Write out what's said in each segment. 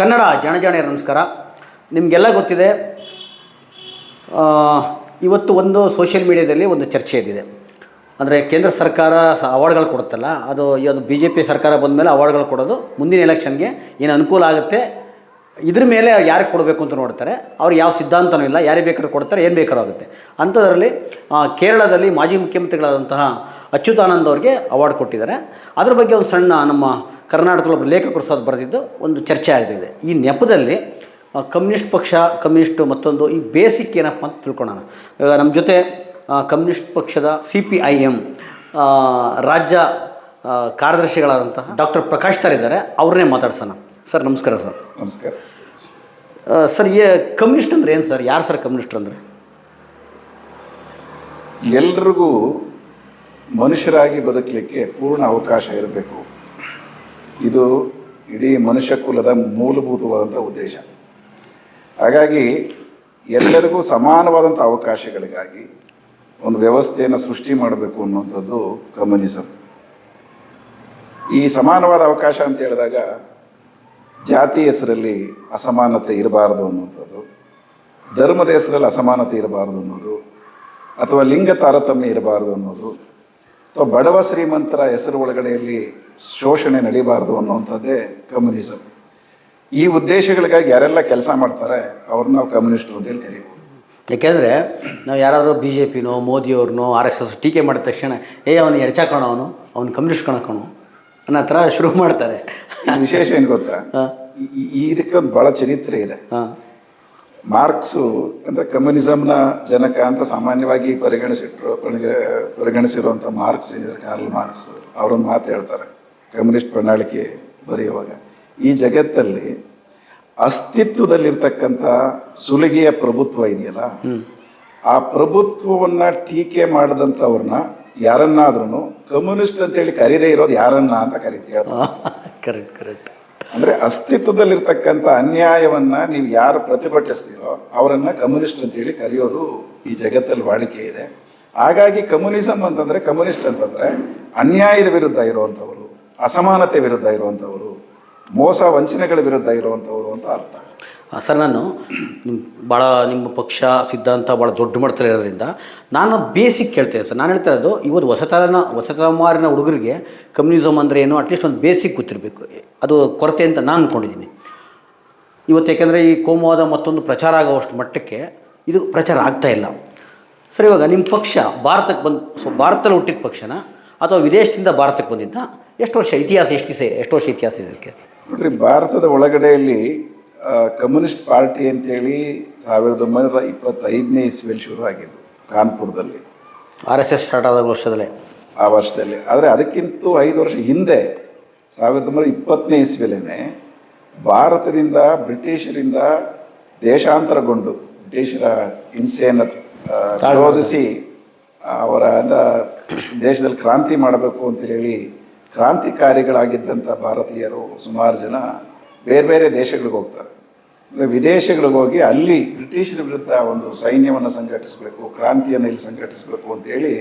ಕನ್ನಡ ಜನ ಜಾಣಿಯರ ನಮಸ್ಕಾರ. ನಿಮಗೆಲ್ಲ ಗೊತ್ತಿದೆ ಇವತ್ತು ಒಂದು ಸೋಷಿಯಲ್ ಮೀಡಿಯಾದಲ್ಲಿ ಒಂದು ಚರ್ಚೆ ಇದ್ದಿದೆ. ಅಂದರೆ ಕೇಂದ್ರ ಸರ್ಕಾರ ಸ ಅವಾರ್ಡ್ಗಳು ಕೊಡುತ್ತಲ್ಲ, ಅದು ಇವತ್ತು ಬಿ ಜೆ ಪಿ ಸರ್ಕಾರ ಬಂದ ಮೇಲೆ ಅವಾರ್ಡ್ಗಳು ಕೊಡೋದು, ಮುಂದಿನ ಎಲೆಕ್ಷನ್ಗೆ ಏನು ಅನುಕೂಲ ಆಗುತ್ತೆ, ಇದ್ರ ಮೇಲೆ ಯಾರಿಗೆ ಕೊಡಬೇಕು ಅಂತ ನೋಡ್ತಾರೆ. ಅವ್ರು ಯಾವ ಸಿದ್ಧಾಂತನೂ ಇಲ್ಲ, ಯಾರಿಗೆ ಬೇಕಾದ್ರೂ ಕೊಡ್ತಾರೆ, ಏನು ಬೇಕಾದ್ರೂ ಆಗುತ್ತೆ. ಅಂಥದ್ರಲ್ಲಿ ಕೇರಳದಲ್ಲಿ ಮಾಜಿ ಮುಖ್ಯಮಂತ್ರಿಗಳಾದಂತಹ ಅಚ್ಯುತಾನಂದ್ ಅವ್ರಿಗೆ ಅವಾರ್ಡ್ ಕೊಟ್ಟಿದ್ದಾರೆ. ಅದ್ರ ಬಗ್ಗೆ ಒಂದು ಸಣ್ಣ ನಮ್ಮ ಕರ್ನಾಟಕದ ಒಬ್ಬ ಲೇಖಕರು ಸಹ ಬರೆದಿದ್ದು ಒಂದು ಚರ್ಚೆ ಆಗ್ತಿದೆ ಈ ನೆಪದಲ್ಲಿ ಕಮ್ಯುನಿಸ್ಟ್ ಪಕ್ಷ ಕಮ್ಯುನಿಸ್ಟ್ ಮತ್ತೊಂದು ಈ ಬೇಸಿಕ್ ಏನಪ್ಪ ಅಂತ ತಿಳ್ಕೊಳ್ಳೋಣ ಇವಾಗ ನಮ್ಮ ಜೊತೆ ಕಮ್ಯುನಿಸ್ಟ್ ಪಕ್ಷದ ಸಿ ಪಿ ಐ ಎಂ ರಾಜ್ಯ ಕಾರ್ಯದರ್ಶಿಗಳಾದಂತಹ ಡಾಕ್ಟರ್ ಪ್ರಕಾಶ್ ಸರ್ ಇದ್ದಾರೆ. ಅವ್ರನ್ನೇ ಮಾತಾಡ್ಸೋಣ. ಸರ್ ನಮಸ್ಕಾರ ಸರ್. ನಮಸ್ಕಾರ. ಸರ್ ಏ ಕಮ್ಯುನಿಸ್ಟ್ ಅಂದ್ರೆ ಏನು ಸರ್? ಯಾರು ಸರ್ ಕಮ್ಯುನಿಸ್ಟ್ ಅಂದರೆ? ಎಲ್ರಿಗೂ ಮನುಷ್ಯರಾಗಿ ಬದುಕಲಿಕ್ಕೆ ಪೂರ್ಣ ಅವಕಾಶ ಇರಬೇಕು. ಇದು ಇಡೀ ಮನುಷ್ಯ ಕುಲದ ಮೂಲಭೂತವಾದಂಥ ಉದ್ದೇಶ. ಹಾಗಾಗಿ ಎಲ್ಲರಿಗೂ ಸಮಾನವಾದಂಥ ಅವಕಾಶಗಳಿಗಾಗಿ ಒಂದು ವ್ಯವಸ್ಥೆಯನ್ನು ಸೃಷ್ಟಿ ಮಾಡಬೇಕು ಅನ್ನುವಂಥದ್ದು ಕಮ್ಯುನಿಸಮ್ ಈ ಸಮಾನವಾದ ಅವಕಾಶ ಅಂತ ಹೇಳಿದಾಗ ಜಾತಿ ಹೆಸರಲ್ಲಿ ಅಸಮಾನತೆ ಇರಬಾರದು ಅನ್ನುವಂಥದ್ದು, ಧರ್ಮದ ಹೆಸರಲ್ಲಿ ಅಸಮಾನತೆ ಇರಬಾರದು ಅನ್ನೋದು, ಅಥವಾ ಲಿಂಗ ತಾರತಮ್ಯ ಇರಬಾರದು ಅನ್ನೋದು, ಅಥವಾ ಬಡವ ಶ್ರೀಮಂತರ ಹೆಸರು ಒಳಗಡೆಯಲ್ಲಿ ಶೋಷಣೆ ನಡೀಬಾರದು ಅನ್ನುವಂಥದ್ದೇ ಕಮ್ಯುನಿಸಮ್ ಈ ಉದ್ದೇಶಗಳಿಗಾಗಿ ಯಾರೆಲ್ಲ ಕೆಲಸ ಮಾಡ್ತಾರೆ ಅವ್ರನ್ನ ನಾವು ಕಮ್ಯುನಿಸ್ಟರು ಅಂತೇಳಿ ಕರಿಬೋದು. ಯಾಕೆಂದರೆ ನಾವು ಯಾರಾದರೂ ಬಿ ಜೆ ಪಿನೋ ಮೋದಿಯವ್ರನ್ನೋ ಆರ್ ಎಸ್ ಎಸ್ ಟೀಕೆ ಮಾಡಿದ ತಕ್ಷಣ ಏ ಅವನು ಎಡ್ಚಾಕೋಣ ಅವನು ಅವ್ನು ಕಮ್ಯುನಿಸ್ಟ್ ಕಣಕಣು ಅನ್ನೋ ಥರ ಶುರು ಮಾಡ್ತಾರೆ. ವಿಶೇಷ ಏನು ಗೊತ್ತಾ? ಹಾಂ. ಈ- ಈ- ಇದಕ್ಕೆ ಒಂದು ಬಹಳ ಚರಿತ್ರೆ ಇದೆ. ಮಾರ್ಕ್ಸು ಅಂದರೆ ಕಮ್ಯುನಿಸಮ್ನ ಜನಕ ಅಂತ ಸಾಮಾನ್ಯವಾಗಿ ಪರಿಗಣಿಸಿಟ್ರು ಪರಿಗ- ಪರಿಗಣಿಸಿರುವಂಥ ಮಾರ್ಕ್ಸ್ ಇದ್ದಾರೆ ಕಾರ್ಲ್ ಮಾರ್ಕ್ಸ್ ಅವರೊಂದು ಮಾತು ಹೇಳ್ತಾರೆ. ಕಮ್ಯುನಿಸ್ಟ್ ಪ್ರಣಾಳಿಕೆ ಬರೆಯುವಾಗ ಈ ಜಗತ್ತಲ್ಲಿ ಅಸ್ತಿತ್ವದಲ್ಲಿರ್ತಕ್ಕಂಥ ಸುಲಿಗೆಯ ಪ್ರಭುತ್ವ ಇದೆಯಲ್ಲ? ಆ ಪ್ರಭುತ್ವವನ್ನು ಟೀಕೆ ಮಾಡಿದಂಥವ್ರನ್ನ ಯಾರನ್ನಾದ್ರೂ ಕಮ್ಯುನಿಸ್ಟ್ ಅಂತೇಳಿ ಕರೀದೇ ಇರೋದು ಯಾರನ್ನ ಅಂತ ಕರಿತೀವಿ ಕರೆಕ್ಟ್ ಕರೆಕ್ಟ್ ಅಂದ್ರೆ ಅಸ್ತಿತ್ವದಲ್ಲಿರ್ತಕ್ಕಂಥ ಅನ್ಯಾಯವನ್ನ ನೀವು ಯಾರು ಪ್ರತಿಭಟಿಸ್ತೀರೋ ಅವರನ್ನು ಕಮ್ಯುನಿಸ್ಟ್ ಅಂತೇಳಿ ಕರೆಯೋದು ಈ ಜಗತ್ತಲ್ಲಿ ವಾಡಿಕೆ ಇದೆ. ಹಾಗಾಗಿ ಕಮ್ಯುನಿಸಂ ಅಂತಂದ್ರೆ ಕಮ್ಯುನಿಸ್ಟ್ ಅಂತಂದ್ರೆ ಅನ್ಯಾಯದ ವಿರುದ್ಧ ಇರುವಂಥವರು. ಅಸಮಾನತೆ ವಿರುದ್ಧ ಇರುವಂಥವರು, ಮೋಸ ವಂಚನೆಗಳ ವಿರುದ್ಧ ಇರುವಂಥವರು ಅಂತ ಅರ್ಥ. ಸರ್, ನಾನು ನಿಮ್ಮ ಭಾಳ ನಿಮ್ಮ ಪಕ್ಷ ಸಿದ್ಧಾಂತ ಭಾಳ ದೊಡ್ಡ ಮಟ್ಟದಲ್ಲಿ ಇರೋದ್ರಿಂದ ನಾನು ಬೇಸಿಕ್ ಕೇಳ್ತೇನೆ ಸರ್. ನಾನು ಹೇಳ್ತಾ ಇರೋದು, ಇವತ್ತು ಹೊಸತನ ಹೊಸ ತಲೆಮಾರಿನ ಹುಡುಗರಿಗೆ ಕಮ್ಯುನಿಸಮ್ ಅಂದರೆ ಏನು? ಅಟ್ಲೀಸ್ಟ್ ಒಂದು ಬೇಸಿಕ್ ಗೊತ್ತಿರಬೇಕು. ಅದು ಕೊರತೆ ಅಂತ ನಾನು ಅಂದ್ಕೊಂಡಿದ್ದೀನಿ ಇವತ್ತು ಯಾಕೆಂದರೆ ಈ ಕೋಮುವಾದ ಮತ್ತೊಂದು ಪ್ರಚಾರ ಆಗುವಷ್ಟು ಮಟ್ಟಕ್ಕೆ ಇದು ಪ್ರಚಾರ ಆಗ್ತಾ ಇಲ್ಲ. ಸರ್, ಇವಾಗ ನಿಮ್ಮ ಪಕ್ಷ ಭಾರತಕ್ಕೆ ಬಂದು, ಸೊ, ಭಾರತದಲ್ಲಿ ಹುಟ್ಟಿದ ಪಕ್ಷನ ಅಥವಾ ವಿದೇಶದಿಂದ ಭಾರತಕ್ಕೆ ಬಂದಿದ್ದ? ಎಷ್ಟು ವರ್ಷ ಇತಿಹಾಸ ಎಷ್ಟು ದಿವಸ ಎಷ್ಟು ವರ್ಷ ಇತಿಹಾಸ ಇದೆ ಇದಕ್ಕೆ. ನೋಡ್ರಿ ಭಾರತದ ಒಳಗಡೆಯಲ್ಲಿ ಕಮ್ಯುನಿಸ್ಟ್ ಪಾರ್ಟಿ ಅಂತೇಳಿ ಸಾವಿರದ ಒಂಬೈನೂರ ಇಪ್ಪತ್ತೈದನೇ ಇಸ್ವಿಯಲ್ಲಿ ಶುರು ಆಗಿದ್ದು ಕಾನ್ಪುರದಲ್ಲಿ. ಆರ್ ಎಸ್ ಎಸ್ ಸ್ಟಾರ್ಟ್ ಆದ ವರ್ಷದಲ್ಲೇ. ಆ ವರ್ಷದಲ್ಲಿ. ಆದರೆ ಅದಕ್ಕಿಂತ ಐದು ವರ್ಷ ಹಿಂದೆ ಸಾವಿರದ ಒಂಬೈನೂರ ಇಪ್ಪತ್ತನೇ ಇಸ್ವಿಯಲ್ಲೇ ಭಾರತದಿಂದ ಬ್ರಿಟಿಷರಿಂದ ದೇಶಾಂತರಗೊಂಡು ಬ್ರಿಟಿಷರ ಹಿಂಸೆಯನ್ನು ವಿರೋಧಿಸಿ ಅವರ ದೇಶದಲ್ಲಿ ಕ್ರಾಂತಿ ಮಾಡಬೇಕು ಅಂತ ಹೇಳಿ ಕ್ರಾಂತಿಕಾರಿಗಳಾಗಿದ್ದಂಥ ಭಾರತೀಯರು ಸುಮಾರು ಜನ ಬೇರೆ ಬೇರೆ ದೇಶಗಳಿಗೆ ಹೋಗ್ತಾರೆ. ಅಂದರೆ ವಿದೇಶಗಳಿಗೆ ಹೋಗಿ ಅಲ್ಲಿ ಬ್ರಿಟಿಷರ ವಿರುದ್ಧ ಒಂದು ಸೈನ್ಯವನ್ನು ಸಂಘಟಿಸಬೇಕು ಕ್ರಾಂತಿಯನ್ನು ಇಲ್ಲಿ ಸಂಘಟಿಸಬೇಕು ಅಂತೇಳಿ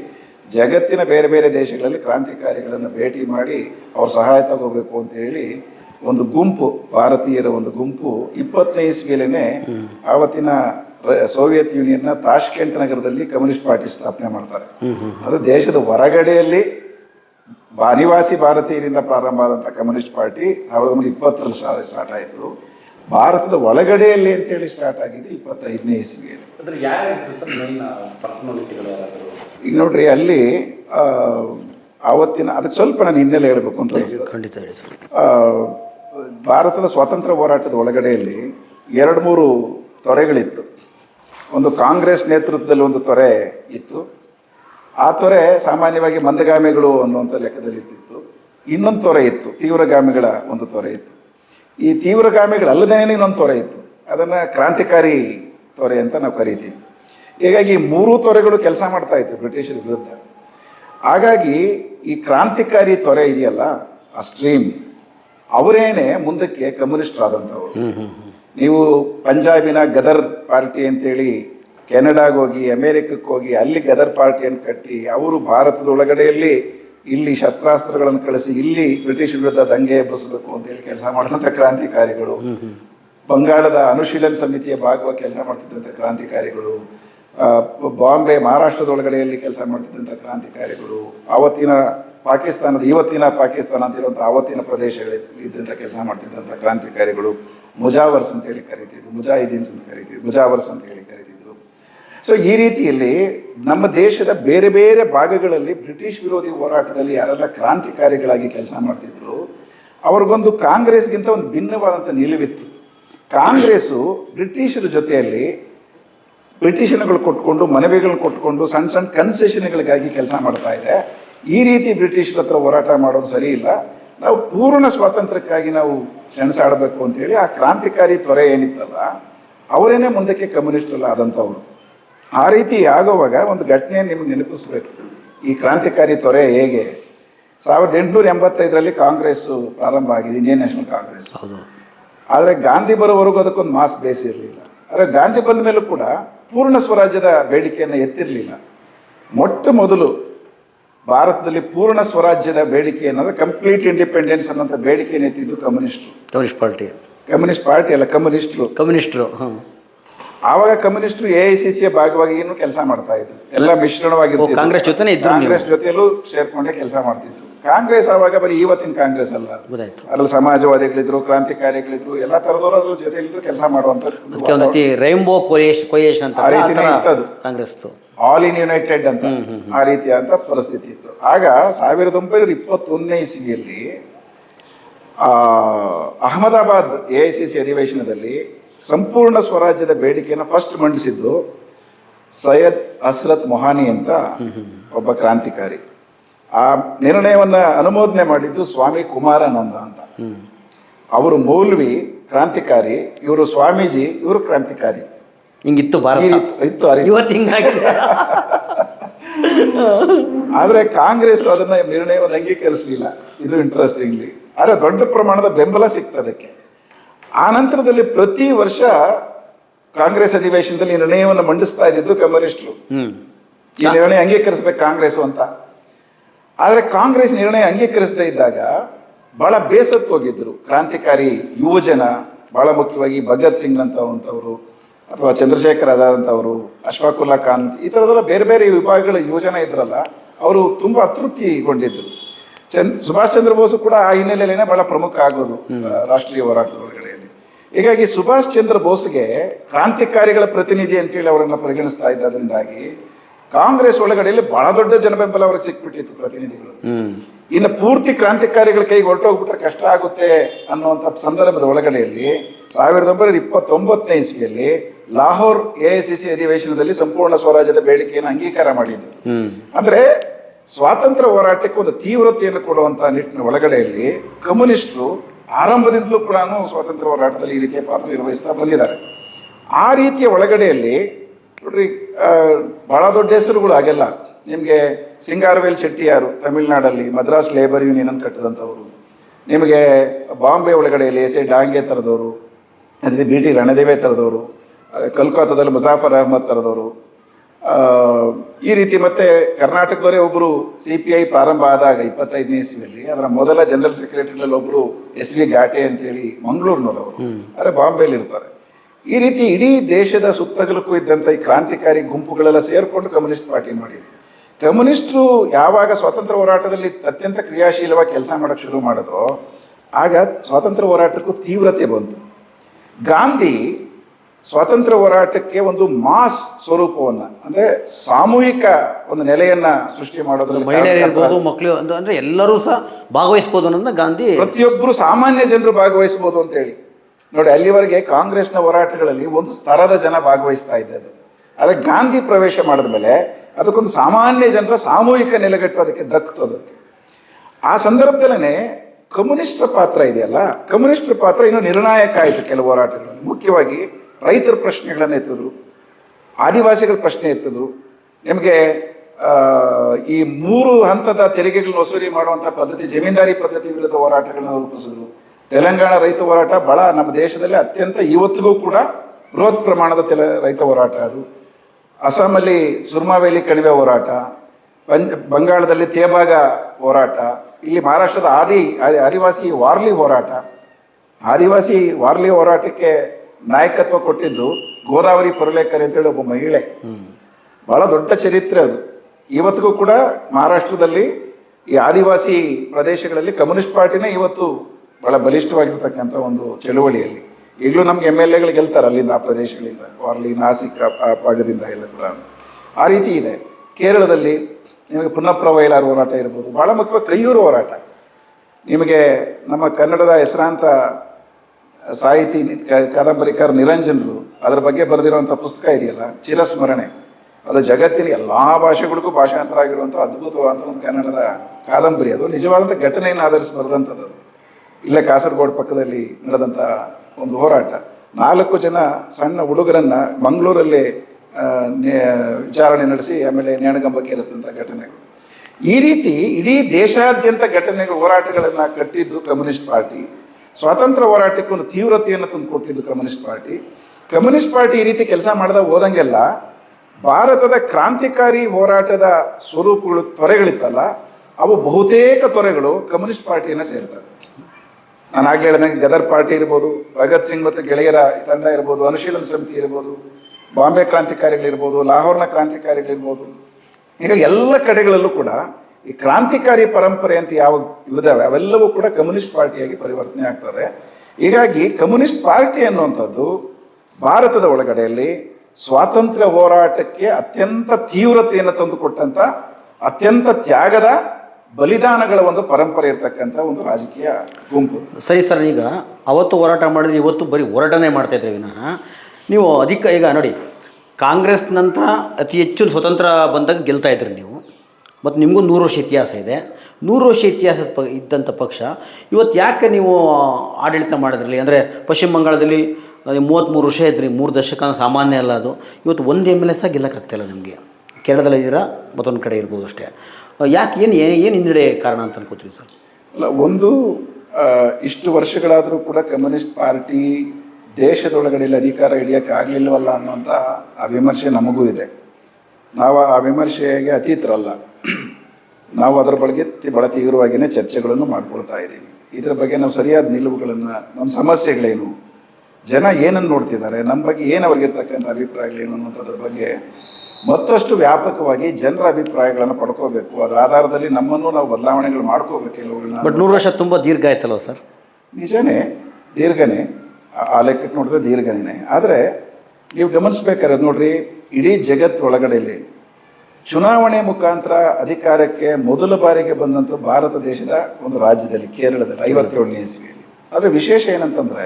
ಜಗತ್ತಿನ ಬೇರೆ ಬೇರೆ ದೇಶಗಳಲ್ಲಿ ಕ್ರಾಂತಿಕಾರಿಗಳನ್ನು ಭೇಟಿ ಮಾಡಿ ಅವ್ರ ಸಹಾಯ ತಗೋಬೇಕು ಅಂತ ಹೇಳಿ ಒಂದು ಗುಂಪು ಭಾರತೀಯರ ಒಂದು ಗುಂಪು ಇಪ್ಪತ್ತನೇ ಇಸ್ವಿಯಲ್ಲೇ ಆವತ್ತಿನ ರ- ಸೋವಿಯತ್ ಯೂನಿಯನ್ನ ತಾಷ್ಕೆಂಟ್ ನಗರದಲ್ಲಿ ಕಮ್ಯುನಿಸ್ಟ್ ಪಾರ್ಟಿ ಸ್ಥಾಪನೆ ಮಾಡ್ತಾರೆ. ಅದು ದೇಶದ ಹೊರಗಡೆಯಲ್ಲಿ ಅನಿವಾಸಿ ಭಾರತೀಯರಿಂದ ಪ್ರಾರಂಭ ಆದಂಥ ಕಮ್ಯುನಿಸ್ಟ್ ಪಾರ್ಟಿ ಸಾವಿರದ ಒಂಬೈನೂರ ಇಪ್ಪತ್ತರಲ್ಲಿ ಸ್ಟಾರ್ಟ್ ಆಯಿತು. ಭಾರತದ ಒಳಗಡೆಯಲ್ಲಿ ಅಂತೇಳಿ ಸ್ಟಾರ್ಟ್ ಆಗಿದ್ದು ಇಪ್ಪತ್ತೈದನೇ ಇಸ್ವಿಯಲ್ಲಿ. ಈಗ ನೋಡ್ರಿ ಅಲ್ಲಿ ಆ, ಆವತ್ತಿನ ಅದಕ್ಕೆ ಸ್ವಲ್ಪ ನಾನು ಹಿನ್ನೆಲೆ ಹೇಳಬೇಕು ಅಂತ ಖಂಡಿತ ಹೇಳಿ ಸರ್. ಆ, ಭಾರತದ ಸ್ವಾತಂತ್ರ್ಯ ಹೋರಾಟದ ಒಳಗಡೆಯಲ್ಲಿ ಎರಡು ಮೂರು ತೊರೆಗಳಿತ್ತು. ಒಂದು ಕಾಂಗ್ರೆಸ್ ನೇತೃತ್ವದಲ್ಲಿ ಒಂದು ತೊರೆ ಇತ್ತು. ಆ ತೊರೆ ಸಾಮಾನ್ಯವಾಗಿ ಮಂದಗಾಮಿಗಳು ಅನ್ನುವಂಥ ಲೆಕ್ಕದಲ್ಲಿ ಇರ್ತಿತ್ತು. ಇನ್ನೊಂದು ತೊರೆ ಇತ್ತು ತೀವ್ರಗಾಮಿಗಳ ಒಂದು ತೊರೆ ಇತ್ತು. ಈ ತೀವ್ರಗಾಮಿಗಳಲ್ಲದೇನೆ ಇನ್ನೊಂದು ತೊರೆ ಇತ್ತು. ಅದನ್ನು ಕ್ರಾಂತಿಕಾರಿ ತೊರೆ ಅಂತ ನಾವು ಕರಿತೀವಿ. ಹೀಗಾಗಿ ಮೂರೂ ತೊರೆಗಳು ಕೆಲಸ ಮಾಡ್ತಾ ಇತ್ತು ಬ್ರಿಟಿಷರ ವಿರುದ್ಧ. ಹಾಗಾಗಿ ಈ ಕ್ರಾಂತಿಕಾರಿ ತೊರೆ ಇದೆಯಲ್ಲ ಆ ಸ್ಟ್ರೀಮ್ ಅವರೇನೆ ಮುಂದಕ್ಕೆ ಕಮ್ಯುನಿಸ್ಟ್ ಆದಂಥವ್ರು ನೀವು ಪಂಜಾಬಿನ ಗದರ್ ಪಾರ್ಟಿ ಅಂತೇಳಿ ಕೆನಡಾಗೆ ಹೋಗಿ ಅಮೇರಿಕಕ್ಕೆ ಹೋಗಿ ಅಲ್ಲಿ ಗದರ್ ಪಾರ್ಟಿಯನ್ನು ಕಟ್ಟಿ ಅವರು ಭಾರತದ ಒಳಗಡೆಯಲ್ಲಿ ಇಲ್ಲಿ ಶಸ್ತ್ರಾಸ್ತ್ರಗಳನ್ನು ಕಳಿಸಿ ಇಲ್ಲಿ ಬ್ರಿಟಿಷ್ ವಿರುದ್ಧ ದಂಗೆ ಎಬ್ಬಿಸಬೇಕು ಅಂತೇಳಿ ಕೆಲಸ ಮಾಡಿದಂಥ ಕ್ರಾಂತಿಕಾರಿಗಳು. ಬಂಗಾಳದ ಅನುಶೀಲನ ಸಮಿತಿಯ ಭಾಗವಾಗಿ ಕೆಲಸ ಮಾಡ್ತಿದ್ದಂಥ ಕ್ರಾಂತಿಕಾರಿಗಳು ಬಾಂಬೆ ಮಹಾರಾಷ್ಟ್ರದ ಒಳಗಡೆಯಲ್ಲಿ ಕೆಲಸ ಮಾಡ್ತಿದ್ದಂಥ ಕ್ರಾಂತಿಕಾರಿಗಳು ಆವತ್ತಿನ ಪಾಕಿಸ್ತಾನದ ಇವತ್ತಿನ ಪಾಕಿಸ್ತಾನ ಅಂತ ಇರುವಂಥ ಆವತ್ತಿನ ಪ್ರದೇಶಗಳಲ್ಲಿ ಇದ್ದಂಥ ಕೆಲಸ ಮಾಡ್ತಿದ್ದಂಥ ಕ್ರಾಂತಿಕಾರಿಗಳು ಮುಜಾವರ್ಸ್ ಅಂತ ಹೇಳಿ ಕರಿತಿದ್ರು ಮುಜಾಹಿದೀನ್ಸ್ ಅಂತ ಕರಿತಿದ್ರು ಮುಜಾವರ್ಸ್ ಅಂತ ಹೇಳಿ. ಸೊ ಈ ರೀತಿಯಲ್ಲಿ ನಮ್ಮ ದೇಶದ ಬೇರೆ ಬೇರೆ ಭಾಗಗಳಲ್ಲಿ ಬ್ರಿಟಿಷ್ ವಿರೋಧಿ ಹೋರಾಟದಲ್ಲಿ ಯಾರೆಲ್ಲ ಕ್ರಾಂತಿಕಾರಿಗಳಾಗಿ ಕೆಲಸ ಮಾಡ್ತಿದ್ರು, ಅವ್ರಿಗೊಂದು ಕಾಂಗ್ರೆಸ್ಗಿಂತ ಒಂದು ಭಿನ್ನವಾದಂಥ ನಿಲುವಿತ್ತು. ಕಾಂಗ್ರೆಸ್ಸು ಬ್ರಿಟಿಷರ ಜೊತೆಯಲ್ಲಿ ಬ್ರಿಟಿಷನ್ಗಳು ಕೊಟ್ಕೊಂಡು, ಮನವಿಗಳನ್ನ ಕೊಟ್ಕೊಂಡು, ಸಣ್ಣ ಸಣ್ಣ ಕನ್ಸೆಷನ್ಗಳಿಗಾಗಿ ಕೆಲಸ ಮಾಡ್ತಾ ಇದೆ. ಈ ರೀತಿ ಬ್ರಿಟಿಷರ ಹತ್ರ ಹೋರಾಟ ಮಾಡೋದು ಸರಿ ಇಲ್ಲ. ನಾವು ಪೂರ್ಣ ಸ್ವಾತಂತ್ರ್ಯಕ್ಕಾಗಿ ನಾವು ಸೆಣಸಾಡಬೇಕು ಅಂತೇಳಿ ಆ ಕ್ರಾಂತಿಕಾರಿ ತ್ವರೆ ಏನಿತ್ತಲ್ಲ, ಅವರೇನೆ ಮುಂದಕ್ಕೆ ಕಮ್ಯುನಿಸ್ಟಲ್ಲ ಆದಂಥವ್ರು ಆ ರೀತಿ ಆಗುವಾಗ ಒಂದು ಘಟನೆ ನಿಮ್ಗೆ ನೆನಪಿಸ್ಬೇಕು. ಈ ಕ್ರಾಂತಿಕಾರಿ ತೊರೆ ಹೇಗೆ? ಸಾವಿರದ ಎಂಟುನೂರ ಎಂಬತ್ತೈದರಲ್ಲಿ ಕಾಂಗ್ರೆಸ್ ಪ್ರಾರಂಭ ಆಗಿದೆ ಇಂಡಿಯನ್ ನ್ಯಾಷನಲ್ ಕಾಂಗ್ರೆಸ್. ಹೌದು. ಆದರೆ ಗಾಂಧಿ ಬರೋವರೆಗೂ ಅದಕ್ಕೊಂದು ಮಾಸ್ ಬೇಸ್ ಇರಲಿಲ್ಲ. ಆದರೆ ಗಾಂಧಿ ಬಂದ ಮೇಲೂ ಕೂಡ ಪೂರ್ಣ ಸ್ವರಾಜ್ಯದ ಬೇಡಿಕೆಯನ್ನು ಎತ್ತಿರಲಿಲ್ಲ. ಮೊಟ್ಟ ಮೊದಲು ಭಾರತದಲ್ಲಿ ಪೂರ್ಣ ಸ್ವರಾಜ್ಯದ ಬೇಡಿಕೆ ಏನಂದ್ರೆ ಕಂಪ್ಲೀಟ್ ಇಂಡಿಪೆಂಡೆನ್ಸ್ ಅನ್ನೋಂಥ ಬೇಡಿಕೆಯನ್ನು ಎತ್ತಿದ್ದು ಕಮ್ಯುನಿಸ್ಟ್ರು. Communist party. ಕಮ್ಯುನಿಸ್ಟ್ ಪಾರ್ಟಿ ಅಲ್ಲ ಕಮ್ಯುನಿಸ್ಟ್ರು. ಕಮ್ಯುನಿಸ್ಟ್ರು ಆವಾಗ ಕಮ್ಯುನಿಸ್ಟ್ರು ಎ ಐ ಸಿ ಸಿಯ ಭಾಗವಾಗಿನೂ ಕೆಲಸ ಮಾಡ್ತಾ ಇದ್ರು. ಎಲ್ಲ ಮಿಶ್ರಣವಾಗಿ ಕಾಂಗ್ರೆಸ್ ಜೊತೆ? ಕಾಂಗ್ರೆಸ್ ಜೊತೆಯಲ್ಲೂ ಸೇರ್ಕೊಂಡೆ ಕೆಲಸ ಮಾಡ್ತಿದ್ರು. ಕಾಂಗ್ರೆಸ್ ಆವಾಗ ಬರೀ ಇವತ್ತಿನ ಕಾಂಗ್ರೆಸ್ ಅಲ್ಲ. ಅದ್ರಲ್ಲಿ ಸಮಾಜವಾದಿಗಳಿದ್ರು ಕ್ರಾಂತಿಕಾರಿಗಳಿದ್ರು ಎಲ್ಲ ತರದವರು ಅದ್ರ ಜೊತೆಲಿದ್ದು ಕೆಲಸ ಮಾಡುವಂತ ರೈನ್ಬೋ ಕೊಯೇಷನ್ ಅಂತ. ಕಾಂಗ್ರೆಸ್ದು. ಆಲ್ ಇನ್ ಯುನೈಟೆಡ್ ಅಂತ. ಆ ರೀತಿಯಾದಂತ ಪರಿಸ್ಥಿತಿ ಇತ್ತು. ಆಗ ಸಾವಿರದ ಒಂಬೈನೂರ ಇಪ್ಪತ್ತೊಂದನೇ ಇಸ್ವಿಯಲ್ಲಿ Ahmedabad A I C C ಅಧಿವೇಶನದಲ್ಲಿ ಸಂಪೂರ್ಣ ಸ್ವರಾಜ್ಯದ ಬೇಡಿಕೆಯನ್ನು ಫಸ್ಟ್ ಮಂಡಿಸಿದ್ದು ಸೈಯದ್ ಹಸ್ರತ್ ಮೊಹಾನಿ ಅಂತ ಒಬ್ಬ ಕ್ರಾಂತಿಕಾರಿ. ಆ ನಿರ್ಣಯವನ್ನ ಅನುಮೋದನೆ ಮಾಡಿದ್ದು ಸ್ವಾಮಿ ಕುಮಾರಾನಂದ ಅಂತ. ಅವರು ಮೌಲ್ವಿ ಕ್ರಾಂತಿಕಾರಿ ಇವರು ಸ್ವಾಮೀಜಿ ಇವರು ಕ್ರಾಂತಿಕಾರಿ. ಹಿಂಗಿತ್ತು ಇತ್ತು ಆದ್ರೆ ಕಾಂಗ್ರೆಸ್ ಅದನ್ನ ನಿರ್ಣಯವನ್ನು ಅಂಗೀಕರಿಸಲಿಲ್ಲ. ಇದು ಇಂಟ್ರೆಸ್ಟಿಂಗ್ಲಿ ಆದರೆ ದೊಡ್ಡ ಪ್ರಮಾಣದ ಬೆಂಬಲ ಸಿಕ್ತು ಅದಕ್ಕೆ ಆ ನಂತರದಲ್ಲಿ ಪ್ರತಿ ವರ್ಷ ಕಾಂಗ್ರೆಸ್ ಅಧಿವೇಶನದಲ್ಲಿ ನಿರ್ಣಯವನ್ನು ಮಂಡಿಸ್ತಾ ಇದ್ದಿದ್ದು ಕಮ್ಯುನಿಸ್ಟ್ರು. ಈ ನಿರ್ಣಯ ಅಂಗೀಕರಿಸಬೇಕು ಕಾಂಗ್ರೆಸ್ ಅಂತ. ಆದ್ರೆ ಕಾಂಗ್ರೆಸ್ ನಿರ್ಣಯ ಅಂಗೀಕರಿಸದೇ ಇದ್ದಾಗ ಬಹಳ ಬೇಸತ್ತು ಹೋಗಿದ್ರು ಕ್ರಾಂತಿಕಾರಿ ಯುವಜನ ಬಹಳ ಮುಖ್ಯವಾಗಿ ಭಗತ್ ಸಿಂಗ್ ಅಂತವಂಥವ್ರು ಅಥವಾ ಚಂದ್ರಶೇಖರ್ ಆಜಾದ್ ಅಂತವರು ಅಶ್ಫಾಕುಲ್ಲಾ ಖಾನ್ ಈ ಥರದೆಲ್ಲ ಬೇರೆ ಬೇರೆ ವಿಭಾಗಗಳ ಯುವಜನ ಇದ್ರಲ್ಲ ಅವರು ತುಂಬಾ ಅತೃಪ್ತಿಗೊಂಡಿದ್ದರು ಚಂದ್ ಸುಭಾಷ್ ಚಂದ್ರ ಬೋಸ್ ಕೂಡ ಆ ಹಿನ್ನೆಲೆಯಲ್ಲಿ ಬಹಳ ಪ್ರಮುಖ ಆಗೋದು ರಾಷ್ಟ್ರೀಯ ಹೋರಾಟದ ಒಳಗಡೆಯಲ್ಲಿ ಹೀಗಾಗಿ ಸುಭಾಷ್ ಚಂದ್ರ ಬೋಸ್ಗೆ ಕ್ರಾಂತಿಕಾರಿಗಳ ಪ್ರತಿನಿಧಿ ಅಂತೇಳಿ ಅವರನ್ನ ಪರಿಗಣಿಸ್ತಾ ಇದ್ದರಿಂದಾಗಿ ಕಾಂಗ್ರೆಸ್ ಒಳಗಡೆಯಲ್ಲಿ ಬಹಳ ದೊಡ್ಡ ಜನಬೆಂಬಲ ಅವ್ರಿಗೆ ಸಿಕ್ಬಿಟ್ಟಿತ್ತು ಪ್ರತಿನಿಧಿಗಳು. ಇನ್ನು ಪೂರ್ತಿ ಕ್ರಾಂತಿಕಾರಿಗಳ ಕೈಗೆ ಹೊರಟೋಗ್ಬಿಟ್ರೆ ಕಷ್ಟ ಆಗುತ್ತೆ ಅನ್ನುವಂಥ ಸಂದರ್ಭದ ಒಳಗಡೆಯಲ್ಲಿ ಸಾವಿರದ ಒಂಬೈನೂರ ಇಪ್ಪತ್ತೊಂಬತ್ತನೇ ಇಸ್ವಿಯಲ್ಲಿ Lahore A I C C ಅಧಿವೇಶನದಲ್ಲಿ ಸಂಪೂರ್ಣ ಸ್ವರಾಜ್ಯದ ಬೇಡಿಕೆಯನ್ನು ಅಂಗೀಕಾರ ಮಾಡಿದ್ದು. ಅಂದ್ರೆ ಸ್ವಾತಂತ್ರ್ಯ ಹೋರಾಟಕ್ಕೆ ಒಂದು ತೀವ್ರತೆಯನ್ನು ಕೊಡುವಂತಹ ನಿಟ್ಟಿನ ಒಳಗಡೆಯಲ್ಲಿ ಕಮ್ಯುನಿಸ್ಟರು ಆರಂಭದಿಂದಲೂ ಕೂಡ ಸ್ವಾತಂತ್ರ್ಯ ಹೋರಾಟದಲ್ಲಿ ಈ ರೀತಿಯ ಪಾತ್ರ ನಿರ್ವಹಿಸ್ತಾ ಬಂದಿದ್ದಾರೆ. ಆ ರೀತಿಯ ಒಳಗಡೆಯಲ್ಲಿ ನೋಡ್ರಿ ಭಾಳ ದೊಡ್ಡ ಹೆಸರುಗಳು ಹಾಗೆಲ್ಲ. ನಿಮಗೆ ಸಿಂಗಾರವೇಲ್ ಶೆಟ್ಟಿಯಾರು ತಮಿಳ್ನಾಡಲ್ಲಿ ಮದ್ರಾಸ್ ಲೇಬರ್ ಯೂನಿಯನ್ ಅಂತ ಕಟ್ಟಿದಂಥವ್ರು. ನಿಮಗೆ ಬಾಂಬೆ ಒಳಗಡೆಯಲ್ಲಿ ಎಸ್ ಎ ಡಾಂಗೆ ಥರದವರು ಅದೇ ಬಿ ಟಿ ರಣದೇವೆ ಥರದವರು ಕಲ್ಕತ್ತಾದಲ್ಲಿ ಮುಜಾಫರ್ ಅಹಮದ್ ಥರದವರು ಆ, ಈ ರೀತಿ ಮತ್ತೆ ಕರ್ನಾಟಕದವರೇ ಒಬ್ಬರು ಸಿ ಪಿ ಐ ಪ್ರಾರಂಭ ಆದಾಗ ಇಪ್ಪತ್ತೈದನೇ ಇಸ್ವಿಯಲ್ಲಿ ಅದರ ಮೊದಲ ಜನರಲ್ ಸೆಕ್ರೆಟರಿಯಲ್ಲಿ ಒಬ್ಬರು ಎಸ್ ವಿ ಘಾಟೆ ಅಂತೇಳಿ ಮಂಗಳೂರಿನವರು. ಆದರೆ ಬಾಂಬೆಯಲ್ಲಿ ಇರ್ತಾರೆ. ಈ ರೀತಿ ಇಡೀ ದೇಶದ ಸುತ್ತಗಲಕ್ಕೂ ಇದ್ದಂಥ ಈ ಕ್ರಾಂತಿಕಾರಿ ಗುಂಪುಗಳೆಲ್ಲ ಸೇರ್ಕೊಂಡು ಕಮ್ಯುನಿಸ್ಟ್ ಪಾರ್ಟಿ ಮಾಡಿದ್ರು ಕಮ್ಯುನಿಸ್ಟ್ರು ಯಾವಾಗ ಸ್ವಾತಂತ್ರ್ಯ ಹೋರಾಟದಲ್ಲಿ ಅತ್ಯಂತ ಕ್ರಿಯಾಶೀಲವಾಗಿ ಕೆಲಸ ಮಾಡೋಕ್ಕೆ ಶುರು ಮಾಡಿದ್ರು ಆಗ ಸ್ವಾತಂತ್ರ್ಯ ಹೋರಾಟಕ್ಕೂ ತೀವ್ರತೆ ಬಂತು. ಗಾಂಧಿ ಸ್ವಾತಂತ್ರ್ಯ ಹೋರಾಟಕ್ಕೆ ಒಂದು ಮಾಸ್ ಸ್ವರೂಪವನ್ನ ಅಂದ್ರೆ ಸಾಮೂಹಿಕ ಒಂದು ನೆಲೆಯನ್ನ ಸೃಷ್ಟಿ ಮಾಡೋದ್ರ ಮಹಿಳೆಯರು ಇರ್ಬೋದು ಮಕ್ಕಳು ಅಂದ್ರೆ ಎಲ್ಲರೂ ಸಹ ಭಾಗವಹಿಸಬಹುದು ಅನ್ನೋದನ್ನ ಗಾಂಧಿ ಪ್ರತಿಯೊಬ್ಬರು ಸಾಮಾನ್ಯ ಜನರು ಭಾಗವಹಿಸಬಹುದು ಅಂತ ಹೇಳಿ. ನೋಡಿ ಅಲ್ಲಿವರೆಗೆ ಕಾಂಗ್ರೆಸ್ನ ಹೋರಾಟಗಳಲ್ಲಿ ಒಂದು ಸ್ತರದ ಜನ ಭಾಗವಹಿಸ್ತಾ ಇದ್ದದ್ದು. ಆದ್ರೆ ಗಾಂಧಿ ಪ್ರವೇಶ ಮಾಡಿದ ಮೇಲೆ ಅದಕ್ಕೊಂದು ಸಾಮಾನ್ಯ ಜನರ ಸಾಮೂಹಿಕ ನೆಲೆಗಟ್ಟು ಅದಕ್ಕೆ ದಕ್ತು ಆ ಸಂದರ್ಭದಲ್ಲೇ ಕಮ್ಯುನಿಸ್ಟರ ಪಾತ್ರ ಇದೆಯಲ್ಲ? ಕಮ್ಯುನಿಸ್ಟರ ಪಾತ್ರ ಇನ್ನು ನಿರ್ಣಾಯಕ ಆಯಿತು ಕೆಲವು ಹೋರಾಟಗಳಲ್ಲಿ. ಮುಖ್ಯವಾಗಿ ರೈತರ ಪ್ರಶ್ನೆಗಳನ್ನು ಎತ್ತಿದ್ರು, ಆದಿವಾಸಿಗಳ ಪ್ರಶ್ನೆ ಎತ್ತಿದ್ರು. ನಿಮಗೆ ಈ ಮೂರು ಹಂತದ ತೆರಿಗೆಗಳನ್ನ ವಸೂಲಿ ಮಾಡುವಂಥ ಪದ್ಧತಿ, ಜಮೀನ್ದಾರಿ ಪದ್ಧತಿ ವಿರುದ್ಧ ಹೋರಾಟಗಳನ್ನ ರೂಪಿಸಿದ್ರು. ತೆಲಂಗಾಣ ರೈತ ಹೋರಾಟ ಬಹಳ ನಮ್ಮ ದೇಶದಲ್ಲಿ ಅತ್ಯಂತ ಇವತ್ತಿಗೂ ಕೂಡ ಬೃಹತ್ ಪ್ರಮಾಣದ ತೆಲ, ರೈತ ಹೋರಾಟ ಅದು. ಅಸ್ಸಾಮಲ್ಲಿ ಸುರ್ಮಾವೇಲಿ ಕಣಿವೆ ಹೋರಾಟ ಪಂಜ ಬಂಗಾಳದಲ್ಲಿ ತೇಬಾಗ ಹೋರಾಟ, ಇಲ್ಲಿ ಮಹಾರಾಷ್ಟ್ರದ ಆದಿ ಆದಿ- ಆದಿವಾಸಿ ವಾರ್ಲಿ ಹೋರಾಟ. ಆದಿವಾಸಿ ವಾರ್ಲಿ ಹೋರಾಟಕ್ಕೆ ನಾಯಕತ್ವ ಕೊಟ್ಟಿದ್ದು ಗೋದಾವರಿ ಅಂತ ಅಂತೇಳಿ ಒಬ್ಬ ಮಹಿಳೆ. ಬಹಳ ದೊಡ್ಡ ಚರಿತ್ರೆ ಅದು. ಇವತ್ತಿಗೂ ಕೂಡ ಮಹಾರಾಷ್ಟ್ರದಲ್ಲಿ ಈ ಆದಿವಾಸಿ ಪ್ರದೇಶಗಳಲ್ಲಿ ಕಮ್ಯುನಿಸ್ಟ್ ಪಾರ್ಟಿನೇ ಇವತ್ತು ಬಹಳ ಬಲಿಷ್ಠವಾಗಿರ್ತಕ್ಕಂಥ ಒಂದು ಚಳುವಳಿಯಲ್ಲಿ. ಈಗಲೂ ನಮ್ಗೆ ಎಂ ಎಲ್ ಎಗಳು ಗೆಲ್ತಾರೆ ಅಲ್ಲಿಂದ ಆ ಪ್ರದೇಶಗಳಿಂದ. ವಾರ್ಲಿ ನಾಸಿಕ್, ಆ- ಭಾಗದಿಂದ ಎಲ್ಲ ಕೂಡ. ಆ ರೀತಿ ಇದೆ. ಕೇರಳದಲ್ಲಿ ನಿಮಗೆ ಪುನ್ನಪ್ಪ ವಯಲಾರ್ ಹೋರಾಟ ಇರ್ಬೋದು. ಬಹಳ ಮುಖ್ಯವಾಗಿ ಕೈಯೂರು ಹೋರಾಟ. ನಿಮಗೆ ನಮ್ಮ ಕನ್ನಡದ ಹೆಸರಾಂತ ಸಾಹಿತಿ ಕಾದಂಬರಿಕಾರ ನಿರಂಜನರು ಅದರ ಬಗ್ಗೆ ಬರೆದಿರುವಂಥ ಪುಸ್ತಕ ಇದೆಯಲ್ಲ, ಚಿರಸ್ಮರಣೆ. ಅದು ಜಗತ್ತಿನ ಎಲ್ಲಾ ಭಾಷೆಗಳಿಗೂ ಭಾಷಾಂತರ ಆಗಿರುವಂಥ ಅದ್ಭುತವಾದ ಒಂದು ಕನ್ನಡದ ಕಾದಂಬರಿ. ಅದು ನಿಜವಾದಂಥ ಘಟನೆಯನ್ನು ಆಧರಿಸಿ ಬರೆದಂಥದ್ದು. ಇಲ್ಲೇ ಕಾಸರಗೋಡು ಪಕ್ಕದಲ್ಲಿ ನಡೆದಂಥ ಒಂದು ಹೋರಾಟ. ನಾಲ್ಕು ಜನ ಸಣ್ಣ ಹುಡುಗರನ್ನ ಮಂಗಳೂರಲ್ಲಿ ವಿಚಾರಣೆ ನಡೆಸಿ ಆಮೇಲೆ ನೇಣಗಂಬಕ್ಕೆ ಏರಿಸಿದಂಥ ಘಟನೆಗಳು. ಈ ರೀತಿ ಇಡೀ ದೇಶಾದ್ಯಂತ ಘಟನೆಗಳು, ಹೋರಾಟಗಳನ್ನು ಕಟ್ಟಿದ್ದು ಕಮ್ಯುನಿಸ್ಟ್ ಪಾರ್ಟಿ. ಸ್ವಾತಂತ್ರ್ಯ ಹೋರಾಟಕ್ಕೆ ಒಂದು ತೀವ್ರತೆಯನ್ನು ತಂದು ಕೊಟ್ಟಿದ್ದು ಕಮ್ಯುನಿಸ್ಟ್ ಪಾರ್ಟಿ. ಕಮ್ಯುನಿಸ್ಟ್ ಪಾರ್ಟಿ ಈ ರೀತಿ ಕೆಲಸ ಮಾಡದ ಹೋದಂಗೆಲ್ಲ ಭಾರತದ ಕ್ರಾಂತಿಕಾರಿ ಹೋರಾಟದ ಸ್ವರೂಪಗಳು, ತೊರೆಗಳಿತ್ತಲ್ಲ, ಅವು ಬಹುತೇಕ ತೊರೆಗಳು ಕಮ್ಯುನಿಸ್ಟ್ ಪಾರ್ಟಿಯನ್ನ ಸೇರ್ತವೆ. ನಾನು ಆಗ್ಲೇ ಹೇಳಿದಂಗೆ ಗದರ್ ಪಾರ್ಟಿ ಇರ್ಬೋದು, ಭಗತ್ ಸಿಂಗ್ ಮತ್ತು ಗೆಳೆಯರ ತಂಡ ಇರ್ಬೋದು, ಅನುಶೀಲನ ಸಮಿತಿ ಇರ್ಬೋದು, ಬಾಂಬೆ ಕ್ರಾಂತಿಕಾರಿಗಳಿರ್ಬೋದು, ಲಾಹೋರ್ನ ಕ್ರಾಂತಿಕಾರಿಗಳಿರ್ಬೋದು. ಈಗ ಎಲ್ಲ ಕಡೆಗಳಲ್ಲೂ ಕೂಡ ಈ ಕ್ರಾಂತಿಕಾರಿ ಪರಂಪರೆ ಅಂತ ಯಾವ ಇದಾವೆ, ಅವೆಲ್ಲವೂ ಕೂಡ ಕಮ್ಯುನಿಸ್ಟ್ ಪಾರ್ಟಿಯಾಗಿ ಪರಿವರ್ತನೆ ಆಗ್ತದೆ. ಹೀಗಾಗಿ ಕಮ್ಯುನಿಸ್ಟ್ ಪಾರ್ಟಿ ಅನ್ನುವಂಥದ್ದು ಭಾರತದ ಒಳಗಡೆಯಲ್ಲಿ ಸ್ವಾತಂತ್ರ್ಯ ಹೋರಾಟಕ್ಕೆ ಅತ್ಯಂತ ತೀವ್ರತೆಯನ್ನು ತಂದುಕೊಟ್ಟಂತ ಅತ್ಯಂತ ತ್ಯಾಗದ ಬಲಿದಾನಗಳ ಒಂದು ಪರಂಪರೆ ಇರ್ತಕ್ಕಂಥ ಒಂದು ರಾಜಕೀಯ ಗುಂಪು. ಸರಿ ಸರ್, ಈಗ ಅವತ್ತು ಹೋರಾಟ ಮಾಡಿದ್ರೆ ಇವತ್ತು ಬರೀ ಹೋರಾಟನೇ ಮಾಡ್ತಾ ಇದ್ರೆ ವಿನಃ ನೀವು ಅಧಿಕ, ಈಗ ನೋಡಿ, ಕಾಂಗ್ರೆಸ್ ನಂತರ ಅತಿ ಹೆಚ್ಚು ಸ್ವತಂತ್ರ ಬಂದಾಗ ಗೆಲ್ತಾ ಇದ್ರಿ ನೀವು. ಮತ್ತು ನಿಮಗೂ ನೂರು ವರ್ಷ ಇತಿಹಾಸ ಇದೆ. ನೂರು ವರ್ಷ ಇತಿಹಾಸದ ಪ ಇದ್ದಂಥ ಪಕ್ಷ, ಇವತ್ತು ಯಾಕೆ ನೀವು ಆಡಳಿತ ಮಾಡಿದ್ರಲ್ಲಿ? ಅಂದರೆ ಪಶ್ಚಿಮ ಬಂಗಾಳದಲ್ಲಿ ಮೂವತ್ತ್ಮೂರು ವರ್ಷ ಇದ್ರಿ, ಮೂರು ದಶಕ ಸಾಮಾನ್ಯ ಅಲ್ಲ ಅದು. ಇವತ್ತು ಒಂದು ಎಂ ಎಲ್ ಎ ಸಹ ಗೆಲ್ಲಕ್ಕಾಗ್ತಾಯಿಲ್ಲ ನಿಮಗೆ. ಕೇರಳದಲ್ಲಿ ಇದ್ದೀರಾ? ಮತ್ತೊಂದು ಕಡೆ ಇರ್ಬೋದು ಅಷ್ಟೇ. ಯಾಕೆ, ಏನು ಏನು ಹಿಂದುಗಡೆ ಕಾರಣ ಅಂತ ಅನ್ಕೋತೀವಿ ಸರ್? ಅಲ್ಲ, ಒಂದು ಇಷ್ಟು ವರ್ಷಗಳಾದರೂ ಕೂಡ ಕಮ್ಯುನಿಸ್ಟ್ ಪಾರ್ಟಿ ದೇಶದೊಳಗಡೆ ಅಧಿಕಾರ ಹಿಡಿಯೋಕ್ಕೆ ಆಗಲಿಲ್ಲವಲ್ಲ ಅನ್ನುವಂಥ ಆ ವಿಮರ್ಶೆ ನಮಗೂ ಇದೆ. ನಾವು ಆ ವಿಮರ್ಶೆಗೆ ಅತೀತರಲ್ಲ. ನಾವು ಅದರ ಬಗ್ಗೆ ಬಹಳ ತೀವ್ರವಾಗಿಯೇ ಚರ್ಚೆಗಳನ್ನು ಮಾಡ್ಕೊಳ್ತಾ ಇದ್ದೀವಿ. ಇದರ ಬಗ್ಗೆ ನಾವು ಸರಿಯಾದ ನಿಲುವುಗಳನ್ನು ನಮ್ಮ ಸಮಸ್ಯೆಗಳೇನು ಜನ ಏನನ್ನು ನೋಡ್ತಿದ್ದಾರೆ ನಮ್ಮ ಬಗ್ಗೆ ಏನು ಅವ್ರಿಗಿರ್ತಕ್ಕಂಥ ಅಭಿಪ್ರಾಯಗಳೇನು ಅನ್ನೋದ್ರ ಬಗ್ಗೆ ಮತ್ತಷ್ಟು ವ್ಯಾಪಕವಾಗಿ ಜನರ ಅಭಿಪ್ರಾಯಗಳನ್ನು ಪಡ್ಕೋಬೇಕು. ಅದರ ಆಧಾರದಲ್ಲಿ ನಮ್ಮನ್ನು ನಾವು ಬದಲಾವಣೆಗಳು ಮಾಡ್ಕೋಬೇಕು ಕೆಲವುಗಳನ್ನ. ಬಟ್ ನೂರು ವರ್ಷ ತುಂಬ ದೀರ್ಘ ಆಯ್ತಲ್ವ ಸರ್? ನಿಜನೇ ದೀರ್ಘನೇ. ಆ- ಆ ಲೆಕ್ಕಕ್ಕೆ ನೋಡಿದ್ರೆ ದೀರ್ಘನೇ ಆದರೆ ನೀವು ಗಮನಿಸ್ಬೇಕಾದ್ರೆ ನೋಡ್ರಿ, ಇಡೀ ಜಗತ್ತು ಒಳಗಡೆಯಲ್ಲಿ ಚುನಾವಣೆ ಮುಖಾಂತರ ಅಧಿಕಾರಕ್ಕೆ ಮೊದಲ ಬಾರಿಗೆ ಬಂದಂಥ ಭಾರತ ದೇಶದ ಒಂದು ರಾಜ್ಯದಲ್ಲಿ ಕೇರಳದಲ್ಲಿ ಐವತ್ತೇಳನೇ ಇಸ್ವಿಯಲ್ಲಿ ಆದರೆ ವಿಶೇಷ ಏನಂತಂದ್ರೆ,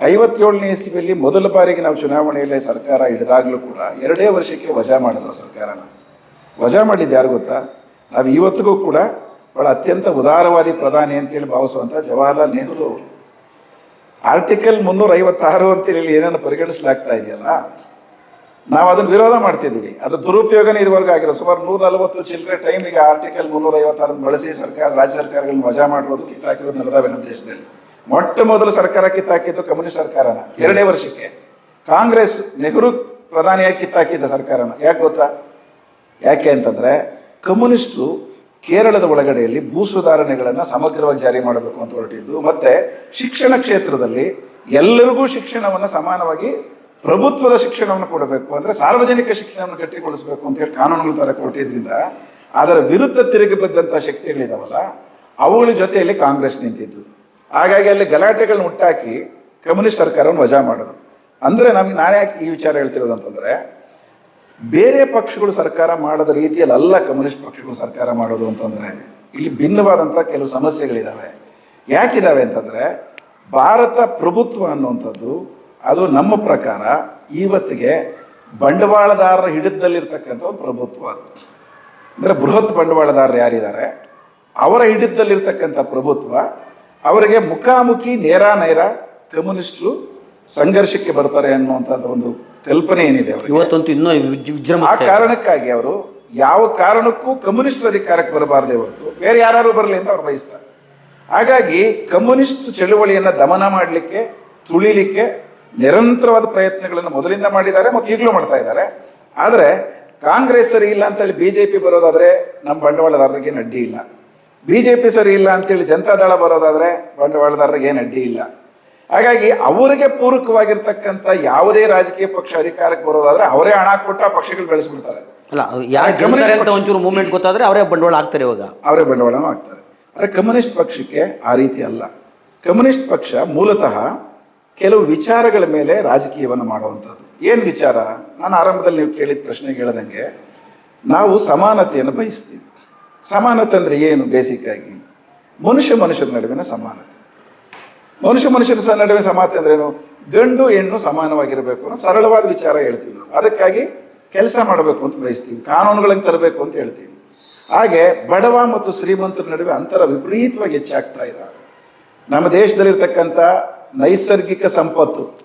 ಐವತ್ತೇಳನೇ ಇಸ್ವಿಯಲ್ಲಿ ಮೊದಲ ಬಾರಿಗೆ ನಾವು ಚುನಾವಣೆಯಲ್ಲಿ ಸರ್ಕಾರ ಹಿಡಿದಾಗಲೂ ಕೂಡ ಎರಡೇ ವರ್ಷಕ್ಕೆ ವಜಾ ಮಾಡಿದ್ರು ಸರ್ಕಾರನ. ವಜಾ ಮಾಡಿದ್ದು ಯಾರು ಗೊತ್ತಾ? ನಾವು ಇವತ್ತಿಗೂ ಕೂಡ ಬಹಳ ಅತ್ಯಂತ ಉದಾರವಾದಿ ಪ್ರಧಾನಿ ಅಂತೇಳಿ ಭಾವಿಸುವಂಥ ಜವಾಹರ್ಲಾಲ್ ನೆಹರು ಆರ್ಟಿಕಲ್ ಮುನ್ನೂರ ಐವತ್ತಾರು ಅಂತೇಳಿ ಏನೇನು ಪರಿಗಣಿಸಲಾಗ್ತಾ ಇದೆಯಲ್ಲ, ನಾವು ಅದನ್ನು ವಿರೋಧ ಮಾಡ್ತಿದ್ದೀವಿ. ಅದು ದುರುಪಯೋಗನೇ ಇದುವರೆಗೂ ಆಗಿರೋ ಸುಮಾರು ನೂರ ನಲವತ್ತು ಚಿಲ್ಲರೆ ಟೈಮಿಗೆ ಆರ್ಟಿಕಲ್ ಮುನ್ನೂರ ಐವತ್ತಾರನ್ನು ಬಳಸಿ ಸರ್ಕಾರ, ರಾಜ್ಯ ಸರ್ಕಾರಗಳನ್ನ ವಜಾ ಮಾಡೋದು ಕಿತ್ತಾಕಿರೋದು ನಡೆದಾವೆ ನಮ್ಮ ದೇಶದಲ್ಲಿ. ಮೊಟ್ಟ ಮೊದಲು ಸರ್ಕಾರ ಕಿತ್ತಾಕಿದ್ದು ಕಮ್ಯುನಿಸ್ಟ್ ಸರ್ಕಾರನ, ಎರಡೇ ವರ್ಷಕ್ಕೆ. ಕಾಂಗ್ರೆಸ್ ನೆಹರು ಪ್ರಧಾನಿಯಾಗಿ ಕಿತ್ತಾಕಿದ್ದ ಸರ್ಕಾರನ. ಯಾಕೆ ಗೊತ್ತಾ? ಯಾಕೆ ಅಂತಂದ್ರೆ, ಕಮ್ಯುನಿಸ್ಟರು ಕೇರಳದ ಒಳಗಡೆಯಲ್ಲಿ ಭೂ ಸುಧಾರಣೆಗಳನ್ನು ಸಮಗ್ರವಾಗಿ ಜಾರಿ ಮಾಡಬೇಕು ಅಂತ ಹೊರಟಿದ್ದು, ಮತ್ತೆ ಶಿಕ್ಷಣ ಕ್ಷೇತ್ರದಲ್ಲಿ ಎಲ್ಲರಿಗೂ ಶಿಕ್ಷಣವನ್ನು ಸಮಾನವಾಗಿ ಪ್ರಭುತ್ವದ ಶಿಕ್ಷಣವನ್ನು ಕೊಡಬೇಕು ಅಂದ್ರೆ ಸಾರ್ವಜನಿಕ ಶಿಕ್ಷಣವನ್ನು ಗಟ್ಟಿಗೊಳಿಸಬೇಕು ಅಂತ ಹೇಳಿ ಕಾನೂನುಗಳ ತರ ಕೊಟ್ಟಿದ್ರಿಂದ, ಅದರ ವಿರುದ್ಧ ತಿರುಗಿ ಬಿದ್ದಂತಹ ಶಕ್ತಿಗಳಿದಾವಲ್ಲ ಅವುಗಳ ಜೊತೆಯಲ್ಲಿ ಕಾಂಗ್ರೆಸ್ ನಿಂತಿದ್ದು. ಹಾಗಾಗಿ ಅಲ್ಲಿ ಗಲಾಟೆಗಳನ್ನ ಹುಟ್ಟಾಕಿ ಕಮ್ಯುನಿಸ್ಟ್ ಸರ್ಕಾರವನ್ನು ವಜಾ ಮಾಡೋದು ಅಂದ್ರೆ ನಮ್ಗೆ ನಾನು ಯಾಕೆ ಈ ವಿಚಾರ ಹೇಳ್ತಿರೋದು ಅಂತಂದ್ರೆ ಬೇರೆ ಪಕ್ಷಗಳು ಸರ್ಕಾರ ಮಾಡದ ರೀತಿಯಲ್ಲಿ ಅಲ್ಲ ಕಮ್ಯುನಿಸ್ಟ್ ಪಕ್ಷಗಳು ಸರ್ಕಾರ ಮಾಡೋದು ಅಂತಂದ್ರೆ, ಇಲ್ಲಿ ಭಿನ್ನವಾದಂತಹ ಕೆಲವು ಸಮಸ್ಯೆಗಳಿದ್ದಾವೆ ಯಾಕಿದ್ದಾವೆ ಅಂತಂದ್ರೆ, ಭಾರತ ಪ್ರಭುತ್ವ ಅನ್ನುವಂಥದ್ದು, ಅದು ನಮ್ಮ ಪ್ರಕಾರ ಇವತ್ತಿಗೆ ಬಂಡವಾಳದಾರರ ಹಿಡಿತದಲ್ಲಿರ್ತಕ್ಕಂಥ ಒಂದು ಪ್ರಭುತ್ವ ಅದು. ಅಂದ್ರೆ ಬೃಹತ್ ಬಂಡವಾಳದಾರರು ಯಾರಿದ್ದಾರೆ? ಅವರ ಹಿಡಿತದಲ್ಲಿರ್ತಕ್ಕಂಥ ಪ್ರಭುತ್ವ, ಅವರಿಗೆ ಮುಖಾಮುಖಿ ನೇರ ನೇರ ಕಮ್ಯುನಿಸ್ಟರು ಸಂಘರ್ಷಕ್ಕೆ ಬರ್ತಾರೆ ಅನ್ನುವಂಥದ್ದು ಒಂದು ಕಲ್ಪನೆ ಏನಿದೆ ಅವರು ಇವತ್ತಂತೂ ಇನ್ನೂ ವಿಜೃಂಭ ಆ ಕಾರಣಕ್ಕಾಗಿ ಅವರು ಯಾವ ಕಾರಣಕ್ಕೂ ಕಮ್ಯುನಿಸ್ಟ್ ಅಧಿಕಾರಕ್ಕೆ ಬರಬಾರದೆ ಹೊರತು ಬೇರೆ ಯಾರು ಬರಲಿ ಅಂತ ಅವ್ರು ಬಯಸ್ತಾರೆ. ಹಾಗಾಗಿ ಕಮ್ಯುನಿಸ್ಟ್ ಚಳುವಳಿಯನ್ನ ದಮನ ಮಾಡಲಿಕ್ಕೆ ತುಳಿಲಿಕ್ಕೆ ನಿರಂತರವಾದ ಪ್ರಯತ್ನಗಳನ್ನು ಮೊದಲಿಂದ ಮಾಡಿದ್ದಾರೆ ಮತ್ತು ಈಗಲೂ ಮಾಡ್ತಾ ಇದ್ದಾರೆ. ಆದರೆ ಕಾಂಗ್ರೆಸ್ ಸರಿ ಇಲ್ಲ ಅಂತೇಳಿ ಬಿ ಜೆ ಪಿ ಬರೋದಾದರೆ ನಮ್ಮ ಬಂಡವಾಳದಾರರಿಗೆ ಏನು ಅಡ್ಡಿ ಇಲ್ಲ. ಪಿ ಸರಿ ಇಲ್ಲ ಅಂತೇಳಿ ಜನತಾದಳ ಬರೋದಾದರೆ ಬಂಡವಾಳದಾರರಿಗೆ ಏನು ಅಡ್ಡಿ ಇಲ್ಲ. ಹಾಗಾಗಿ ಅವರಿಗೆ ಪೂರಕವಾಗಿರ್ತಕ್ಕಂಥ ಯಾವುದೇ ರಾಜಕೀಯ ಪಕ್ಷ ಅಧಿಕಾರಕ್ಕೆ ಬರೋದಾದ್ರೆ ಅವರೇ ಹಣ ಕೊಟ್ಟು ಆ ಪಕ್ಷಗಳು ಬೆಳೆಸ್ಬಿಡ್ತಾರೆ. ಅಲ್ಲ ಯಾರು ಅಂತ ಒಂಚೂರು ಮೂವ್ಮೆಂಟ್ ಗೊತ್ತಾದ್ರೆ ಅವರೇ ಬಂಡವಾಳ ಆಗ್ತಾರೆ ಇವಾಗ. ಅವರೇ ಬಂಡವಾಳನೂ ಆಗ್ತಾರೆ ಆದರೆ ಕಮ್ಯುನಿಸ್ಟ್ ಪಕ್ಷಕ್ಕೆ ಆ ರೀತಿ ಅಲ್ಲ. ಕಮ್ಯುನಿಸ್ಟ್ ಪಕ್ಷ ಮೂಲತಃ ಕೆಲವು ವಿಚಾರಗಳ ಮೇಲೆ ರಾಜಕೀಯವನ್ನು ಮಾಡುವಂಥದ್ದು. ಏನು ವಿಚಾರ? ನಾನು ಆರಂಭದಲ್ಲಿ ನೀವು ಕೇಳಿದ ಪ್ರಶ್ನೆ ಹೇಳ್ದಂಗೆ ನಾವು ಸಮಾನತೆಯನ್ನು ಬಯಸ್ತೀವಿ. ಸಮಾನತೆ ಅಂದರೆ ಏನು? ಬೇಸಿಕ್ ಆಗಿ ಮನುಷ್ಯ ಮನುಷ್ಯರ ನಡುವಿನ ಸಮಾನತೆ. ಮನುಷ್ಯ ಮನುಷ್ಯರ ಸ- ನಡುವೆ ಅಂದ್ರೆ ಏನು ಗಂಡು ಹೆಣ್ಣು ಸಮಾನವಾಗಿರಬೇಕು ಸರಳವಾದ ವಿಚಾರ ಹೇಳ್ತೀವಿ ನಾವು. ಅದಕ್ಕಾಗಿ ಕೆಲಸ ಮಾಡಬೇಕು ಅಂತ ಬಯಸ್ತೀವಿ. ಕಾನೂನುಗಳನ್ನು ತರಬೇಕು ಅಂತ ಹೇಳ್ತೀವಿ. ಹಾಗೆ ಬಡವ ಮತ್ತು ಶ್ರೀಮಂತರ ನಡುವೆ ಅಂತರ ವಿಪರೀತವಾಗಿ ಹೆಚ್ಚಾಗ್ತಾ ಇದೆ. ನಮ್ಮ ದೇಶದಲ್ಲಿರ್ತಕ್ಕಂಥ ನೈಸರ್ಗಿಕ ಸಂಪತ್ತು,